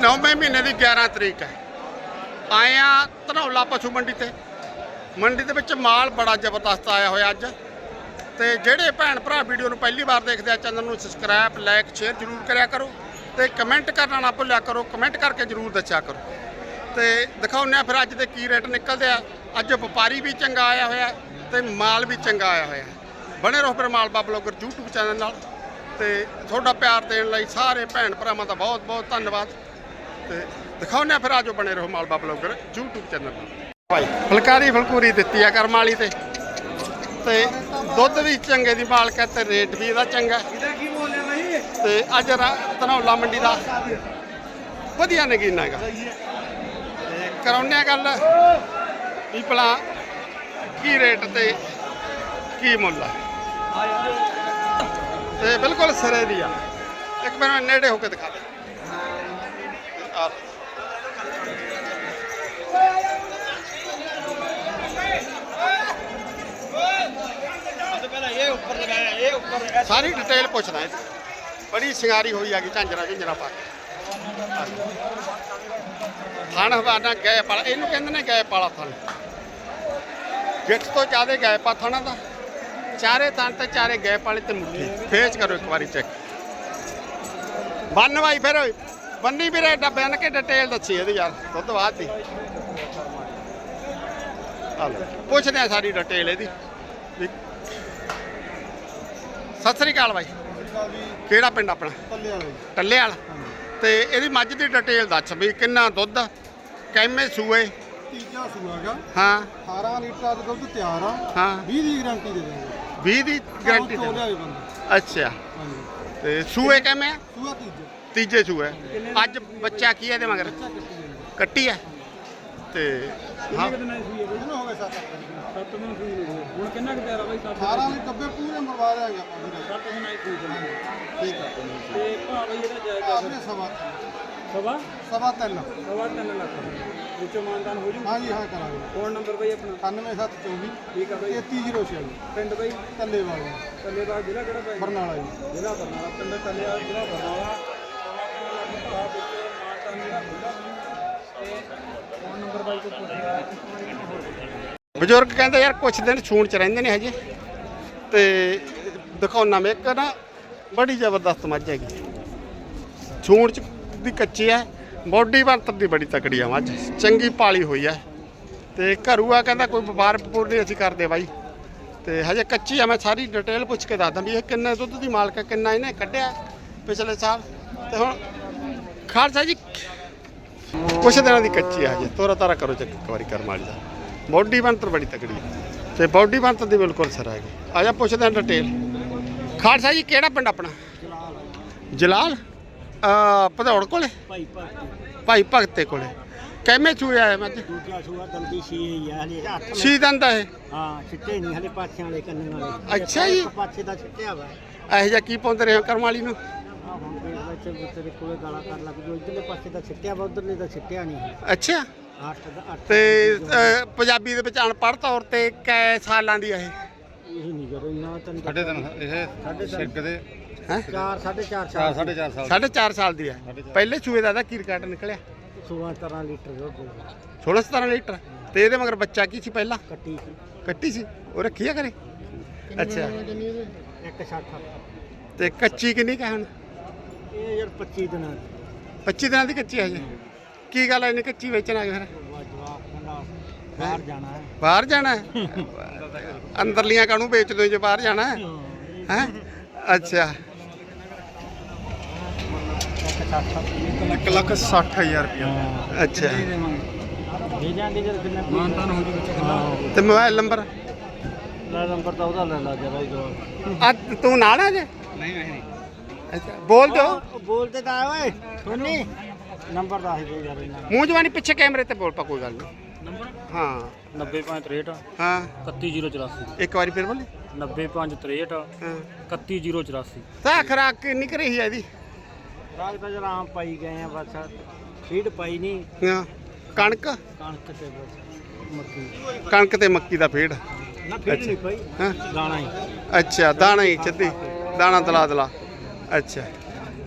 9ਵੇਂ ਮਹੀਨੇ ਦੀ 11 ਤਰੀਕ ਹੈ। ਆਏ ਆ ਧਨੌਲਾ ਪਸ਼ੂ ਮੰਡੀ ਤੇ। ਮੰਡੀ ਦੇ ਵਿੱਚ ਮਾਲ ਬੜਾ ਜ਼ਬਰਦਸਤ ਆਇਆ ਹੋਇਆ ਅੱਜ। ਤੇ ਜਿਹੜੇ ਭੈਣ ਭਰਾ ਵੀਡੀਓ ਨੂੰ ਪਹਿਲੀ ਵਾਰ ਦੇਖਦੇ ਆ, ਚੈਨਲ ਨੂੰ ਸਬਸਕ੍ਰਾਈਬ ਲਾਈਕ ਸ਼ੇਅਰ ਜ਼ਰੂਰ ਕਰਿਆ ਕਰੋ ਤੇ ਕਮੈਂਟ ਕਰਨਾ ਨਾ ਭੁੱਲਿਆ ਕਰੋ ਕਮੈਂਟ ਕਰਕੇ ਜ਼ਰੂਰ ਦੱਸਿਆ ਕਰੋ। ਤੇ ਦਿਖਾਉਂਦੇ ਆ ਫਿਰ ਅੱਜ ਦੇ ਕੀ ਰੇਟ ਨਿਕਲਦੇ ਆ। ਅੱਜ ਵਪਾਰੀ ਵੀ ਚੰਗਾ ਆਇਆ ਹੋਇਆ ਤੇ ਮਾਲ ਵੀ ਚੰਗਾ ਆਇਆ ਹੋਇਆ। ਬਣੇ ਰਹੋ ਫਿਰ ਮਾਲਵਾ ਬਲੌਗਰ YouTube ਚੈਨਲ ਨਾਲ। ਤੇ ਤੁਹਾਡਾ ਪਿਆਰ ਦੇਣ ਲਈ ਸਾਰੇ ਭੈਣ ਭਰਾਵਾਂ ਦਾ ਬਹੁਤ ਬਹੁਤ ਧੰਨਵਾਦ। ਤੇ ਦਿਖਾਉਂਦੇ ਆ ਫਿਰ ਆਜੋ ਬਣੇ ਰਹੋ ਮਾਲਵਾ ਬਲੌਗਰ YouTube ਚੈਨਲ ਨਾਲ ਭਾਈ ਫਲਕਾਰੀ ਫਲਕੂਰੀ ਦਿੱਤੀ ਆ ਕਰਮ ਵਾਲੀ ਤੇ। ਤੇ ਦੁੱਧ ਵੀ ਚੰਗੇ ਦੀ ਮਾਲਕ ਹੈ ਤੇ ਰੇਟ ਵੀ ਇਹਦਾ ਚੰਗਾ। ਇਹਦਾ ਕੀ ਬੋਲਿਆ ਬਾਈ? ਤੇ ਅੱਜ ਧਨੌਲਾ ਮੰਡੀ ਦਾ। ਵਧੀਆ ਨਗੀਨਾ ਹੈਗਾ। ਤੇ ਕਰਾਉਂਦੇ ਆ ਗੱਲ ਵੀ ਭਲਾ ਕੀ ਰੇਟ ਤੇ ਕੀ ਮੁੱਲ ਆ। ਤੇ ਬਿਲਕੁਲ ਸਿਰੇ ਦੀ ਆ। ਇੱਕ ਵਾਰ ਨੇੜੇ ਹੋ ਕੇ ਦਿਖਾ ਦੇ ਆ ਪਹਿਲਾਂ ਇਹ ਉੱਪਰ ਲਗਾਇਆ ਇਹ ਉੱਪਰ ਸਾਰੀ ਡਿਟੇਲ ਪੁੱਛਦਾ ਇਹਦੀ ਬੜੀ ਸ਼ਿੰਗਾਰੀ ਹੋਈ ਹੈਗੀ ਝਾਂਜਰਾ ਝੁੰਜਰਾ ਪਾ ਕੇ। ਥਣ ਹਵਾਨਾ ਗਏ ਪਾਲਾ ਇਹਨੂੰ ਕਹਿੰਦੇ ਨੇ ਗਏ ਪਾਲਾ ਥਣ। ਗਿੱਠ ਤੋਂ ਜ਼ਿਆਦਾ ਗਏ ਪਾ ਥਣਾ ਦਾ ਚਾਰੇ ਥਣ ਤੇ ਚਾਰੇ ਗਏ ਪਾਲੇ ਤੇ ਮੁੱਠੀ। ਫੇਚ ਕਰੋ ਇੱਕ ਵਾਰੀ ਚੈੱਕ। ਬੰਨ ਵਾਈ ਫਿਰ ਬੰਨੀ ਵੀਰੇ ਡੱਬਿਆਂ ਨੇ ਕਿ ਡਿਟੇਲ ਦੱਸੀ ਇਹਦੀ ਯਾਰ ਦੁੱਧ ਬਾਅਦ ਦੀ। ਪੁੱਛਦੇ ਆ ਸਾਰੀ ਡਿਟੇਲ ਇਹਦੀ। ਸਤਿ ਸ੍ਰੀ ਅਕਾਲ ਬਾਈ। ਕਿਹੜਾ ਪਿੰਡ ਆਪਣਾ? ਵਾਲੇ ਟੱਲੇ ਵਾਲਾ ਤੇ ਇਹਦੀ ਮੱਝ ਦੀ ਡਿਟੇਲ ਦੱਸ ਵੀ ਕਿੰਨਾ ਦੁੱਧ ਕਿੰਨੇ ਸੂਏ? ਤੀਜਾ ਸੂਆਗਾ ਹਾਂ। 18 ਲੀਟਰ ਦਾ ਦੁੱਧ ਤਿਆਰ ਆ। ਹਾਂ। 20 ਦੀ ਗਾਰੰਟੀ ਦੇ ਦੇਵਾਂਗੇ 20 ਦੀ ਗਾਰੰਟੀ ਦੇ ਅੱਛਾ। ਤੇ ਸੂਏ ਆ? ਸੂਆ ਤੀਜਾ। ਤੀਜੇ ਸੂਏ। ਅੱਜ ਬੱਚਾ ਕੀ ਹੈ ਇਹਦੇ ਮਗਰ? ਕੱਟੀ ਹੈ। ਤੇ ਹਾਂ। ਹੈ ਗਏ 7 ਸੱਤ ਦਿਨ ਸੂਈ ਨੂੰ ਹੋਏ। ਹੁਣ ਕਿੰਨਾ ਕੁ ਤਿਆਰ ਆ ਬਾਈ ਸੱਤ 18 ਲੀ ਡੱਬੇ ਪੂਰੇ ਮਰਵਾ ਦੇਾਂਗੇ ਆਪਾਂ ਵੀਰੇ। ਸੱਤ ਦਿਨ ਆਈ ਸੂਈ ਚੱਲਾਂਗੇ ਠੀਕ ਆ। ਤੇ ਭਾਅ ਬਈ ਇਹਦਾ ਜਾਇਜ਼ ਆਪਣੇ ਸਵਾ ਸਵਾ? ਸਵਾ ਤਿੰਨ। ਸਵਾ ਤਿੰਨ ਲੱਖ। ਵਿੱਚੋਂ ਮਾਨਦਾਨ ਹੋ ਜੂ? ਹਾਂਜੀ ਹਾਂ ਕਰਾਂਗੇ। ਫੋਨ ਨੰਬਰ ਬਈ ਆਪਣਾ? 9724 ਠੀਕ ਆ ਬਈ। 3306 ਪਿੰਡ ਬਈ? ਕੱਲੇ ਵਾਲੇ ਕੱਲੇ ਦਾ ਜ਼ਿਲ੍ਹਾ ਕਿਹੜਾ ਪੈ ਬਰਨਾਲਾ ਜੀ। ਜ਼ਿਲ੍ਹਾ ਬਰਨਾਲਾ ਪਿੰਡ ਕੱਲੇ ਵਾਲਾ ਜ਼ਿਲ੍ਹਾ ਬਰਨਾਲਾ। ਤਿੰਨ ਮਾਨਦਾਨ ਜਿਹੜਾ ਹੁੰਦਾ ਤੇ ਫੋਨ ਨੰਬਰ ਬਾਈ ਤੋਂ ਪੁੱਛ ਬਜ਼ੁਰਗ ਕਹਿੰਦੇ ਯਾਰ ਕੁਛ ਦਿਨ ਛੂਣ ਚ ਰਹਿੰਦੇ ਨੇ ਹਜੇ। ਤੇ ਦਿਖਾਉਣਾ ਮੈਂ ਇੱਕ ਨਾ ਬੜੀ ਜ਼ਬਰਦਸਤ ਮੱਝ ਹੈਗੀ। ਛੂਣ ਚ ਦੀ ਕੱਚੀ ਹੈ ਬੋਡੀ ਬਣਤਰ ਦੀ ਬੜੀ ਤਕੜੀ ਆ ਮੱਝ, ਚੰਗੀ ਪਾਲੀ ਹੋਈ ਹੈ ਤੇ ਘਰੂਆ ਕਹਿੰਦਾ ਕੋਈ ਵਪਾਰ ਵਪੂਰ ਨਹੀਂ ਅਸੀਂ ਕਰਦੇ ਬਾਈ। ਤੇ ਹਜੇ ਕੱਚੀ ਆ ਮੈਂ ਸਾਰੀ ਡਿਟੇਲ ਪੁੱਛ ਕੇ ਦੱਸਦਾ ਵੀ ਇਹ ਕਿੰਨੇ ਦੁੱਧ ਦੀ ਮਾਲਕ ਹੈ ਕਿੰਨਾ ਇਹਨੇ ਕੱਢਿਆ ਪਿਛਲੇ ਸਾਲ। ਤੇ ਹੁਣ ਖਾਲਸਾ ਜੀ, ਕੁਛ ਦਿਨਾਂ ਦੀ ਕੱਚੀ ਆ ਹਜੇ ਤੋਰਾ ਤਾਰਾ ਕਰੋ ਚੱਕ ਇੱਕ ਵਾਰੀ ਕਰਮ ਵਾਲੀ ਦਾ। ਬੋਡੀ ਬਣਤਰ ਬੜੀ ਤਕੜੀ ਹੈ। ਤੇ ਬੋਡੀ ਬਣਤਰ ਦੀ ਬਿਲਕੁਲ ਸਰ ਹੈਗੀ। ਆ ਜਾ ਪੁੱਛਦੇ ਹਾਂ ਡਿਟੇਲ। ਖਾਲਸਾ ਜੀ ਕਿਹੜਾ ਪਿੰਡ ਆਪਣਾ? ਜਲਾਲ? ਆ ਭਦੌੜ ਕੋਲੇ? ਭਾਈ ਭਾਈ ਭਾਈ ਭਗਤੇ ਕੋਲੇ। ਕਿਵੇਂ ਚੂਏ ਆਇਆ ਮੈਂ ਦੂਜਾ ਸੂਆ ਦੰਦੀ ਸੀ ਹੈ ਹਲੇ ਹੱਥ ਸੀ ਦੰਦਾ ਇਹ? ਹਾਂ ਛਿੱਟੇ ਨਹੀਂ ਹਲੇ ਪਾਛਿਆਂ ਵਾਲੇ ਕੰਨਾਂ ਵਾਲੇ। ਅੱਛਾ ਜੀ। ਇੱਕ ਪਾਛੇ ਦਾ ਛਿੱਟਿਆ ਵਾ। ਇਹੋ ਜਿਹਾ ਕੀ ਪਾਉਂਦੇ ਰਹੇ ਹੋ ਕਰਮ ਵਾਲੀ ਨੂੰ? ਆ ਹੁਣ ਪੇਟ ਵਿੱਚ ਤੇਰੇ ਕੋਲੇ ਗਾਲਾਂ ਕਰ ਲੱਗ ਜੋ ਇਧਰਲੇ ਪਾਸੇ ਦਾ ਛਿੱਟਿਆ ਵਾ ਉਧਰਲੇ ਦਾ ਛਿੱਟਿਆ ਨਹੀਂ। ਅੱਛਾ। ਤੇ ਪੰਜਾਬੀ ਦੇ ਵਿੱਚ ਅਨਪੜ੍ਹ ਤੌਰ ਤੇ ਕੈ ਸਾਲਾਂ ਦੀ ਇਹ? ਨਹੀਂ ਕਰੋ ਇੰਨਾ ਤਾਂ ਨਹੀਂ ਸਾਢੇ ਤਿੰਨ ਇਹ ਸਿਰਕ ਦੇ ਹੈ? 4 4.5 ਚਾਰ ਸਾਲ ਸਾਢੇ ਦੀ। ਆ। ਪਹਿਲੇ ਚੂਏ ਦਾ ਦਾ ਕੀ ਰਿਕਾਰਡ ਨਿਕਲਿਆ? 16 ਤਰ੍ਹਾਂ ਲੀਟਰ ਦੁੱਧ 16 17 ਲੀਟਰ? ਤੇ ਇਹਦੇ ਮਗਰ ਬੱਚਾ ਕੀ ਸੀ ਪਹਿਲਾਂ? ਕੱਟੀ ਸੀ। ਕੱਟੀ ਸੀ? ਉਹ ਰੱਖੀ ਆ ਘਰੇ? ਅੱਛਾ। ਇੱਕ 60 ਤੇ ਕੱਚੀ ਕਿੰਨੀ ਕਾ ਹੁਣ? ਇਹ ਯਾਰ 25 ਦਿਨਾਂ ਦੀ। 25 ਦਿਨਾਂ ਦੀ ਕੱਚੀ ਹੈ ਜੀ ਕੀ ਗੱਲ ਐ ਇਹਨੇ ਕੱਚੀ ਵੇਚਣ ਆ ਗਏ ਫਿਰ? ਬਾਹਰ ਜਾਣਾ ਹੈ। ਬਾਹਰ ਜਾਣਾ ਹੈ? ਅੰਦਰਲੀਆਂ ਕਾਹਨੂੰ ਵੇਚ ਦੋ ਜੇ ਬਾਹਰ ਜਾਣਾ ਹੈ? ਹੈਂ? ਅੱਛਾ। ਇੱਕ 60 1 ਲੱਖ 60000 ਰੁਪਇਆ। ਅੱਛਾ। ਦੇ ਜਾਾਂਗੇ ਜਦ ਕਿੰਨਾ ਮਾਨਦਾਨ ਹੋ ਜੂ ਵਿੱਚ ਖੱਲਾ ਤੇ ਮੋਬਾਈਲ ਨੰਬਰ? ਲੈ ਨੰਬਰ ਤਾਂ ਉਹਦਾ ਲੈ ਲਾ ਜਰਾ ਜੋ ਆ ਤੂੰ ਨਾਲ ਆ ਜੇ? ਨਹੀਂ ਨਹੀਂ। ਅੱਛਾ ਬੋਲ ਦਿਓ। ਬੋਲਦੇ ਤਾਂ ਓਏ ਸੁਣੀ ਨੰਬਰ ਦੱਸ ਦੇ ਯਾਰ ਇਹਨਾਂ ਮੂੰਹ ਜਵਾਨੀ ਪਿੱਛੇ ਕੈਮਰੇ ਤੇ ਬੋਲ ਪਾ ਕੋਈ ਗੱਲ ਨਹੀਂ ਨੰਬਰ? ਹਾਂ। 90563 ਹਾਂ। 31084 ਇੱਕ ਵਾਰੀ ਫਿਰ ਬੋਲੀ। 90563 ਹਾਂ। 31084 ਤਾਂ ਖਰਾਕ ਕਿੰਨੀ ਕੁ ਰਹੀ ਹੈ ਇਹਦੀ? ਰਾਜ ਤਾਂ ਜਰਾ ਆਮ ਪਾਈ ਗਏ ਆ ਬਸ। ਫੀਡ ਪਾਈ ਨਹੀਂ ਹਾਂ। ਕਣਕ? ਕਣਕ ਤੇ ਬਸ ਮੱਕੀ। ਕਣਕ ਤੇ ਮੱਕੀ ਦਾ ਫੇੜ ਨਾ ਫੀਡ ਨਹੀਂ ਪਾਈ ਹਾਂ। ਦਾਣਾ ਹੀ। ਅੱਛਾ ਦਾਣਾ ਹੀ ਸਿੱਧੀ ਦਾਣਾ ਦਲਾ ਦਲਾ ਅੱਛਾ।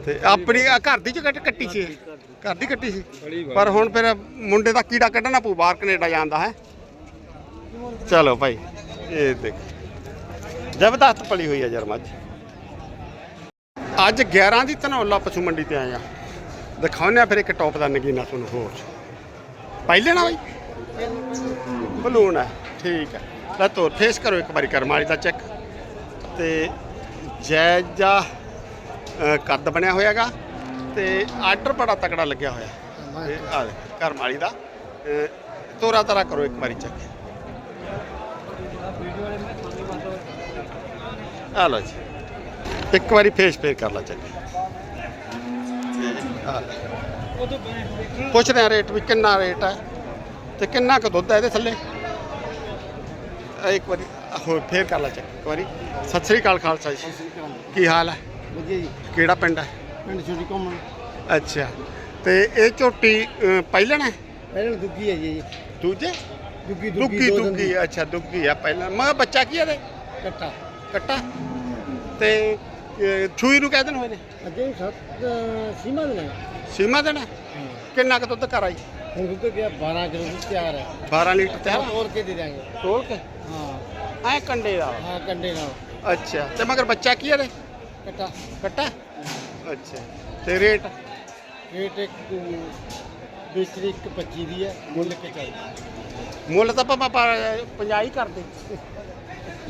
ਤੇ ਆਪਣੀ ਆਹ ਘਰ ਦੀ ਚ ਕੱਟ ਕੱਟੀ ਸੀ? ਘਰ ਦੀ। ਕੱਟੀ ਸੀ। ਪਰ ਹੁਣ ਫਿਰ ਮੁੰਡੇ ਦਾ ਕੀੜਾ ਕੱਢਣਾ ਪਊ ਬਾਹਰ ਕੈਨੇਡਾ ਜਾਂਦਾ ਹੈ। ਚਲੋ ਭਾਈ ਇਹ ਦੇਖ। ਜ਼ਬਰਦਸਤ ਪਲੀ ਹੋਈ ਹੈ ਯਾਰ ਮੱਝ ਅੱਜ 11 ਦੀ ਧਨੌਲਾ ਪਸ਼ੂ ਮੰਡੀ ਤੇ ਆਏ ਆ। ਦਿਖਾਉਂਦੇ ਆ ਫਿਰ ਇੱਕ ਟੌਪ ਦਾ ਨਗੀਨਾ ਤੁਹਾਨੂੰ ਹੋਰ। ਪਹਿਲੇ ਨਾ ਬਾਈ? ਬਲੂਨ ਹੈ ਠੀਕ ਹੈ। ਲੈ ਤੋਰ ਫੇਸ ਕਰੋ ਇੱਕ ਵਾਰੀ ਕਰਮਾਲੀ ਦਾ ਚੈੱਕ। ਤੇ ਜੈਜਾ ਕੱਦ ਬਣਿਆ ਹੋਇਆਗਾ। ਤੇ ਆਰਡਰ ਬੜਾ ਤਕੜਾ ਲੱਗਿਆ ਹੋਇਆ। ਤੇ ਆ ਦੇ ਕਰਮਾਲੀ ਦਾ। ਤੋਰਾ ਤਰਾ ਕਰੋ ਇੱਕ ਵਾਰੀ ਚੈੱਕ ਆ ਲਓ ਜੀ। ਇੱਕ ਵਾਰੀ ਫੇਸ ਫੇਰ ਕਰ ਲਾ ਚੈੱਕ। ਪੁੱਛਦੇ ਆ ਰੇਟ ਵੀ ਕਿੰਨਾ ਰੇਟ ਹੈ ਤੇ ਕਿੰਨਾ ਕੁ ਦੁੱਧ ਹੈ ਇਹਦੇ ਥੱਲੇ। ਇੱਕ ਵਾਰੀ ਹੋਰ ਫੇਰ ਕਰ ਲਾ ਚੈੱਕ ਇੱਕ ਵਾਰੀ। ਸਤਿ ਸ੍ਰੀ ਅਕਾਲ ਖਾਲਸਾ ਜੀ। ਕੀ ਹਾਲ ਹੈ ਵਧੀਆ ਜੀ। ਕਿਹੜਾ ਪਿੰਡ ਹੈ ਪਿੰਡ ਛੋਟੀ ਘੁੰਮਣ। ਅੱਛਾ। ਤੇ ਇਹ ਝੋਟੀ ਅ, ਪਹਿਲਣ ਹੈ? ਪਹਿਲਾਂ ਦੁੱਗੀ ਹੈ ਜੀ। ਦੂਜੇ? ਦੁੱਗੀ ਦੁੱਗੀ। ਦੁੱਗੀ ਅੱਛਾ ਦੁੱਗੀ ਆ ਪਹਿਲਾਂ। ਮੈਂ ਕਿਹਾ ਬੱਚਾ ਕੀ ਹੈ ਇਹਦੇ? ਕੱਟਾ। ਕੱਟਾ? ਤੇ ਅ, ਛੂਈ ਨੂੰ ਕਹਿ ਦੇਣ ਹੋਏ ਨੇ? ਅੱਗੇ ਸੱਤ ਸੀਮਾ ਦੇ ਨੇ ਸੀਮਾ ਦੇਣਾ ਕਿੰਨਾ ਕੁ ਦੁੱਧ ਘਰ ਆਈ? ਹੁਣ ਦੁੱਧ ਗਿਆ 12 ਕਿਲੋ ਦੁੱਧ ਤਿਆਰ ਹੈ। 12 ਲੀਟਰ ਤਿਆਰ ਹੋਰ ਕੇ ਦੇ ਦਾਂਗੇ ਤੋਲ ਕੇ? ਹਾਂ। ਐ ਕੰਡੇ ਦਾ ਹਾਂ ਕੰਡੇ ਨਾਲ। ਅੱਛਾ। ਤੇ ਮਗਰ ਬੱਚਾ ਕੀ ਹੈ ਇਹਦੇ? ਕੱਟਾ। ਕੱਟਾ? ਅੱਛਾ। ਤੇ ਰੇਟ? ਰੇਟ ਇੱਕ ਬੇਚਰੀ ਇੱਕ 25 ਦੀ ਹੈ ਮੁੱਲ ਕੇ ਚਾਹੀਦਾ ਮੁੱਲ ਤਾਂ ਆਪਾਂ 50 ਹੀ ਕਰਦੇ।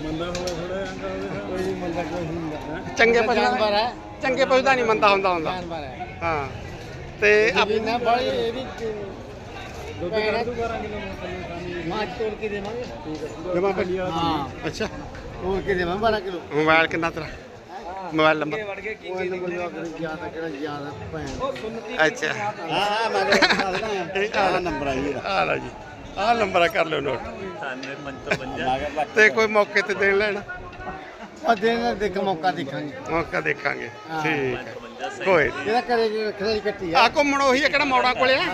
ਮੰਦਾ ਹੋਵੇ ਥੋੜਾ ਹੋਵੇ ਕੋਈ ਨਹੀਂ ਮੰਦਾ ਕੋਈ ਨਹੀਂ ਹੁੰਦਾ। ਚੰਗੇ ਪਸ਼ੂ ਜਾਨਵਰ ਹੈ। ਚੰਗੇ ਪਸ਼ੂ ਦਾ ਨਹੀਂ ਮੰਦਾ ਹੁੰਦਾ ਹੁੰਦਾ। ਜਾਨਵਰ ਹੈ। ਹਾਂ। ਤੇ ਆਪ- ਇਹ ਨਾ ਬੜੀ ਇਹਦੀ ਦੁੱਧ ਕੱਢ ਦੂ 12 ਕਿਲੋ ਥੱਲੇ ਮਾਝ ਤੋੜ ਕੇ ਦੇਵਾਂਗੇ। ਜਮਾ ਪਹਿਲੀ ਹਾਂ। ਅੱਛਾ। ਤੋੜ ਕੇ ਦੇਵਾਂ 12 ਕਿਲੋ। ਮੋਬਾਈਲ ਕਿੰਨਾ ਤੇਰਾ? Mobile number. ਅੱਛਾ। ਹਾਂ ਹਾਂ ਮੈਂ ਇਹ ਆਹ ਨੰਬਰ ਆਈ ਆ ਲਓ ਜੀ। ਆਹ ਨੰਬਰ ਆ ਕਰ ਲਿਓ ਨੋਟ। ਤੇ ਕੋਈ ਮੌਕੇ ਤੇ ਦੇਣ ਲੈਣਾ? ਆ ਦੇਣਾ ਦੇਖ ਮੌਕਾ ਦੇਖਾਂਗੇ। ਮੌਕਾ ਦੇਖਾਂਗੇ। ਹਾਂ। ਠੀਕ ਹੈ ਕੋਈ ਨੀ। ਇਹਦਾ ਕਰੇ ਜੀ ਰੱਖਣਾ ਹੀ ਕੱਟੀ ਆ। ਆ ਘੁੰਮਣ ਉਹੀ ਹੈ ਕਿਹੜਾ ਮੌੜਾ ਕੋਲੇ ਆ?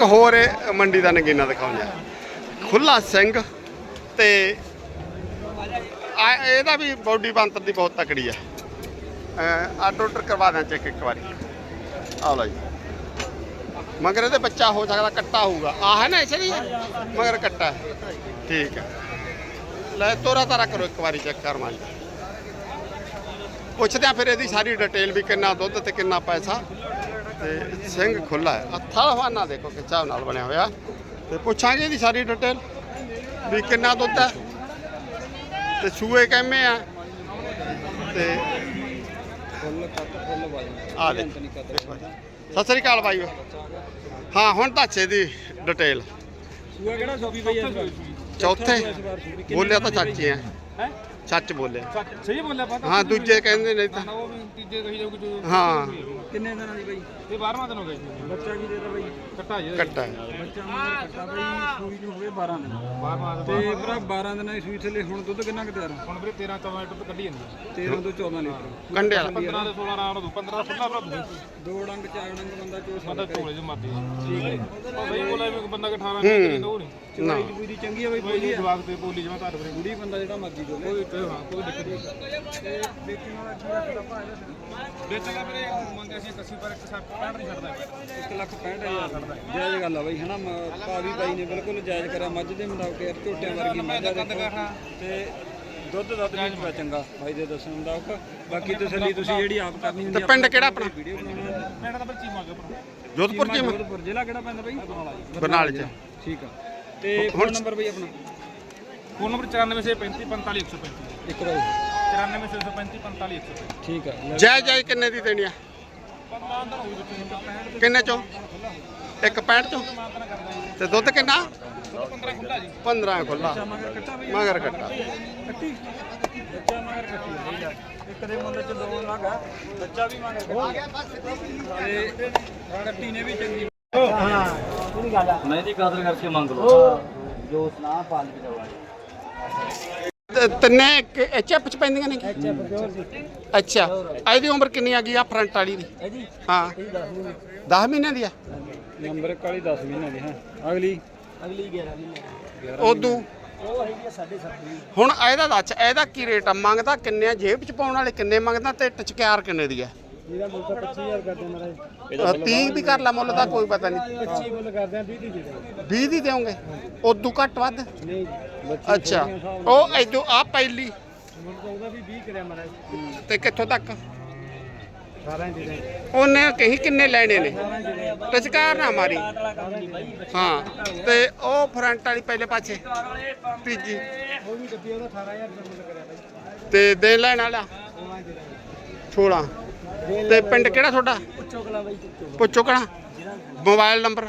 ਇੱਕ ਹੋਰ ਮੰਡੀ ਦਾ ਨਗੀਨਾ ਦਿਖਾਉਂਦੇ ਆ ਖੁੱਲਾ ਸਿੰਘ ਤੇ ਇਹਦਾ ਵੀ ਬੋਡੀ ਬੰਤਰ ਦੀ ਬਹੁਤ ਤਕੜੀ ਆ। ਆਟੋ ਟਰ ਕਰਵਾ ਦਾਂ ਚੈੱਕ ਇੱਕ ਵਾਰੀ। ਆਹ ਲਓ ਜੀ। ਮਗਰ ਇਹਦੇ ਬੱਚਾ ਹੋ ਸਕਦਾ ਕੱਟਾ ਹੋਊਗਾ। ਆ ਹੈ ਨਾ ਇਸੇ ਦੀ ਮਗਰ ਕੱਟਾ। ਠੀਕ ਹੈ। ਲੈ, ਤੋਰਾ ਤਾਰਾ ਕਰੋ ਇੱਕ ਵਾਰੀ ਚੈੱਕ ਕਰ ਮਾਂ ਪੁੱਛਦੇ ਆ ਫਿਰ ਇਹਦੀ ਸਾਰੀ ਡਿਟੇਲ ਵੀ ਕਿੰਨਾ ਦੁੱਧ ਤੇ ਕਿੰਨਾ ਪੈਸਾ। ਤੇ ਸਿੰਘ ਖੁੱਲਾ ਹੈ। ਅੱਥਾ ਹਵਾਨਾ ਦੇਖੋ ਕਿ ਹਿਸਾਬ ਨਾਲ ਬਣਿਆ ਹੋਇਆ। ਤੇ ਪੁੱਛਾਂਗੇ ਇਹਦੀ ਸਾਰੀ ਡਿਟੇਲ ਵੀ ਕਿੰਨਾ ਦੁੱਧ ਹੈ। ਤੇ ਸੂਏ ਕਿਵੇਂ ਆ। ਤੇ ਫੁੱਲ ਕੱਟ ਫੁੱਲ ਬਾਈ ਆ ਦੇ ਸਤਿ ਸ੍ਰੀ ਅਕਾਲ ਬਾਈ ਹਾਂ ਹੁਣ ਦੱਸ ਇਹਦੀ ਡਿਟੇਲ ਸੂਆ ਕਿਹੜਾ ਬਈ ਇਸ ਵਾਰ? ਚੌਥੇ। ਬੋਲਿਆ ਤਾਂ ਸੱਚ ਹੀ ਹੈ ਹੈ? ਸੱਚ ਬੋਲਿਆ। ਸਹੀ ਬੋਲਿਆ ਪਤਾ। ਹਾਂ ਦੂਜੇ ਕਹਿੰਦੇ ਨਹੀਂ ਤਾਂ। ਹਾਂ। ਕਿੰਨੇ ਦਿਨਾਂ ਦੀ ਬਈ? ਇਹ 12ਵਾਂ ਦਿਨ ਹੋ ਗਿਆ ਜੀ। ਬੱਚਾ ਕੀ ਦੇਦਾ ਬਈ? ਕੱਟਾ ਜੀ। ਕੱਟਾ। ਬੱਚਾ ਮੇਰਾ ਕੱਟਾ ਬਈ ਸੂਈ ਨੂੰ ਹੋ ਗਏ 12 ਦਿਨ 12ਵਾਂ ਤੇ ਭਰਾ 12 ਦਿਨਾਂ ਦੀ ਸੂਈ ਥੱਲੇ ਹੁਣ ਦੁੱਧ ਕਿੰਨਾ ਕੁ ਤਿਆਰ ਹੁਣ ਵੀਰੇ 13 14 ਲੀਟਰ ਕੱਢੀ ਜਾਂਦੀ 13 ਤੋਂ 14 ਲੀਟਰ। ਕੰਡੇ ਵਾਲਾ 15 ਤੋਂ 16 ਰਾਉਂਡ ਦੋ 15 ਖੁੱਲਾ ਭਰਾ ਦੋ ਡੰਗ ਚਾਰ ਡੰਗ ਬੰਦਾ ਚੋ ਸਕਦਾ ਝੋਲੇ ਚ ਮਰਦੀ ਠੀਕ ਹੈ। ਬਈ ਬੋਲੇ ਵੀ ਬੰਦਾ ਕਿ 18 ਹੂੰ। ਕਿਲੋ ਨਹੀਂ। ਨਾ। ਚਵਾਈ ਚੂਈ ਦੀ ਚੰਗੀ ਹੈ ਬਈ ਬੋਲੀ ਜਵਾਬ ਤੇ ਬੋਲੀ ਜਮਾ ਘੱਟ ਬਰੇ ਬੁੜੀ ਬੰਦਾ ਜਿਹੜਾ ਮਰਜ਼ੀ ਬੋਲੇ। ਕੋਈ ਤੇ ਹਾਂ ਕੋਈ ਦਿੱਕਤ ਨਹੀਂ। ਤੇ ਵੇਚਣ ਵਾਲਾ ਕੀ ਰੱਖਦਾ ਭਾਅ ਵੇਚੇਗਾ ਵੀਰੇ ਮੰਗਿਆ ਸੀ 80 ਪਰ 165 ਨਹੀਂ ਛੱਡਦਾ 1 ਲੱਖ 65000 ਛੱਡਦਾ ਜਾਇਜ਼ ਗੱਲ ਆ ਬਈ ਹਨਾ ਮ- ਭਾਅ ਵੀ ਬਾਈ ਨੇ ਬਿਲਕੁਲ ਜਾਇਜ਼ ਕਰਿਆ ਮੱਝ ਦੇ ਮੁਤਾਬਕ ਯਾਰ ਝੋਟਿਆਂ ਵਰਗੀ ਮੱਝ ਆ ਦੇਖੋ। ਤੇ ਦੁੱਧ ਦੁੱਧ ਵੀ ਪੂਰਾ ਚੰਗਾ ਬਾਈ ਦੇ ਦੱਸਣ ਮੁਤਾਬਕ। ਬਾਕੀ ਤਸੱਲੀ ਤੁਸੀਂ ਜਿਹੜੀ ਆਪ ਕਰਨੀ ਹੁੰਦੀ ਤੇ ਪਿੰਡ ਕਿਹੜਾ ਆਪਣਾ? ਵੀਡੀਓ ਬਣਾਉਣਾ ਪਿੰਡ ਦਾ ਬੱਚੀ ਮਾਗੇ ਜੋਧਪੁਰ ਚ ਮੈਂ ਜੋਧਪੁਰ ਜ਼ਿਲ੍ਹਾ ਕਿਹੜਾ ਪੈਂਦਾ ਬਈ? ਬਰਨਾਲੇ ਚ। ਠੀਕ ਆ। ਤੇ ਫੋਨ ਨੰਬਰ ਬਈ ਆਪਣਾ? ਫੋਨ ਨੰਬਰ 9435 ਇੱਕ ਵਾਰੀ। 9435 ਠੀਕ ਆ। ਜੈ ਜੈ ਕਿੰਨੇ ਦੀ ਦੇਣੀ ਆ? ਕਿੰਨੇ ਚੋਂ? ਇੱਕ 65 ਚੋਂ? ਤੇ ਦੁੱਧ ਕਿੰਨਾ? 15 ਖੁੱਲਾ ਮਗਰ ਕੱਟਾ। ਬਈ ਮਗਰ ਕੱਟਾ ਕੱਟੀ ਬੱਚਾ ਮਗਰ ਕੱਟੀ ਆ ਇੱਕ ਦੇ ਮੁੰਡੇ ਚ ਦੋ ਲੱਗ ਆ ਬੱਚਾ ਵੀ ਮਗਰ ਕੱਟੀ ਤੇ ਕੱਟੀ ਨੇ ਵੀ ਚੰਗੀ ਹਾਂ ਇਹ ਗੱਲ ਆ। ਮੈਂ ਦੀ ਕਦਰ ਕਰਕੇ ਮੰਗ ਲਓ। ਜੋ ਪਾਲ ਕੇ ਤੇ ਤਿੰਨੇ ਐਚਐਫ ਚ ਪੈਂਦੀਆਂ ਨੇ ਕੀ? ਅੱਛਾ ਜੀ। ਅੱਛਾ ਇਹਦੀ ਉਮਰ ਕਿੰਨੀ ਆ ਗਈ ਆ ਫਰੰਟ ਵਾਲੀ ਦੀ? ਹੈ ਜੀ ਹਾਂ। ਇਹ ਦੱਸ ਦਿਓ 10 ਮਹੀਨਿਆਂ ਦੀ ਆ? ਨੰਬਰ ਕਾਲੀ 10 ਮਹੀਨੇ ਦੀ ਹਾਂ। ਅਗਲੀ? ਅਗਲੀ 11 ਮਹੀਨੇ ਉਦੋਂ? ਉਹ ਹੈਗੀ ਆ 7.5 ਹੁਣ ਇਹਦਾ ਦੱਸ ਇਹਦਾ ਕੀ ਰੇਟ ਆ? ਮੰਗਦਾ ਕਿੰਨੇ ਆ? ਜੇਬ ਚ ਪਾਉਣ ਵਾਲੇ ਕਿੰਨੇ ਮੰਗਦਾ ਤੇ ਟਚਕਿਆਰ ਕਿੰਨੇ ਦੀ ਹੈ ਇਹਦਾ ਮੁੱਲ ਤਾਂ 25000 ਕਰਦੇ ਮਹਾਰਾਜ। 30 ਵੀ ਕਰ ਲਾ ਮੁੱਲ ਦਾ ਕੋਈ ਪਤਾ ਨਹੀਂ। 25 ਮੁੱਲ ਕਰਦੇ ਆ 20 ਦੀ ਦੇ ਦੇਣਗੇ 20 ਦੀ ਦੇਵੋਗੇ ਉਦੋਂ ਘੱਟ ਵੱਧ? ਨਹੀਂ ਬੱਚੀ ਅੱਛਾ। ਉਹ ਆ ਪਹਿਲੀ। ਮੁੱਲ ਤਾਂ ਉਹਦਾ ਵੀ 20 ਕਰਿਆ ਮਹਾਰਾਜ। ਤੇ ਕਿੱਥੋਂ ਤੱਕ? 18 ਹੀ ਦੇ ਦੇਣਗੇ ਉਹਨੇ ਕਹੀ ਕਿੰਨੇ ਲੈਣੇ ਨੇ? ਟਚਕਾਰ ਨਾ ਮਾਰੀ। ਹਾਂ ਤੇ ਉਹ ਫਰੰਟ ਵਾਲੀ ਪਹਿਲੇ ਪਾਸੇ ਤੀਜੀ। ਉਹ ਵੀ ਡੱਬੀ ਉਹਦਾ 18000 ਰੁਪਏ ਮੁੱਲ ਕਰਿਆ ਬਾਈ। ਤੇ ਦੇ ਲੈਣ ਵਾਲਾ? ਉਹ ਆ ਦੇ ਦੇਣਗੇ 16 ਤੇ ਪਿੰਡ ਕਿਹੜਾ ਤੁਹਾਡਾ? ਪੁੱਛੋ ਕਲਾ ਬਾਈ ਪੁੱਛੋ ਮੋਬਾਈਲ ਨੰਬਰ?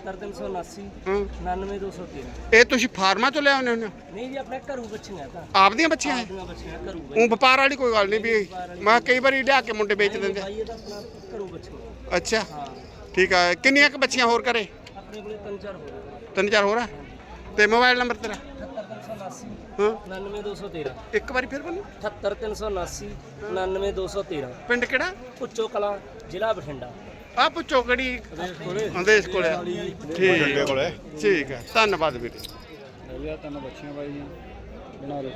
70379 ਹਾਂ। 99213 ਇਹ ਤੁਸੀਂ ਫਾਰਮਾਂ ਤੋਂ ਲਿਆਉਂਦੇ ਹੋ? ਨਹੀਂ ਜੀ ਆਪਣੇ ਘਰੋਂ ਬੱਚੀਆਂ ਤਾਂ। ਆਪਦੀਆਂ ਬੱਚੀਆਂ ਹੈ ਬੱਚੀਆਂ ਘਰੋਂ ਉਹ ਵਪਾਰ ਵਾਲੀ ਕੋਈ ਗੱਲ ਨਹੀਂ ਵੀ ਮੈਂ ਕਈ ਵਾਰੀ ਲਿਆ ਕੇ ਮੁੰਡੇ ਵੇਚ ਦਿੰਦੇ। ਆਪਣਾ ਘਰੋਂ ਬੱਚੀਆਂ। ਅੱਛਾ। ਠੀਕ ਆ ਕਿੰਨੀਆਂ ਕੁ ਬੱਚੀਆਂ ਹੋਰ ਕਰੇ ਆਪਣੇ ਕੋਲੇ ਤਿੰਨ ਚਾਰ ਹੋ ਗਏ ਤਿੰਨ ਚਾਰ ਹੋਰ ਆ? ਤੇ ਮੋਬਾਈਲ ਨੰਬਰ ਤੇਰਾ? 70379 ਹਾਂ। 99213 ਇੱਕ ਵਾਰੀ ਫਿਰ ਬੋਲੋ। 78379 99213 ਪਿੰਡ ਕਿਹੜਾ? ਪੁੱਛੋ ਕਲਾ ਜ਼ਿਲ੍ਹਾ ਬਠਿੰਡਾ। ਆ ਪੁੱਛੋ ਕਿਹੜੀ ਅੰਦੇਸ਼ ਕੋਲੇ। ਆ। ਠੀਕ ਕੋਲੇ। ਠੀਕ ਹੈ। ਧੰਨਵਾਦ ਵੀਰੇ। ਤਿੰਨ ਬੱਚੀਆਂ ਬਾਈ ਦੀਆਂ ਬਣਾ ਲਓ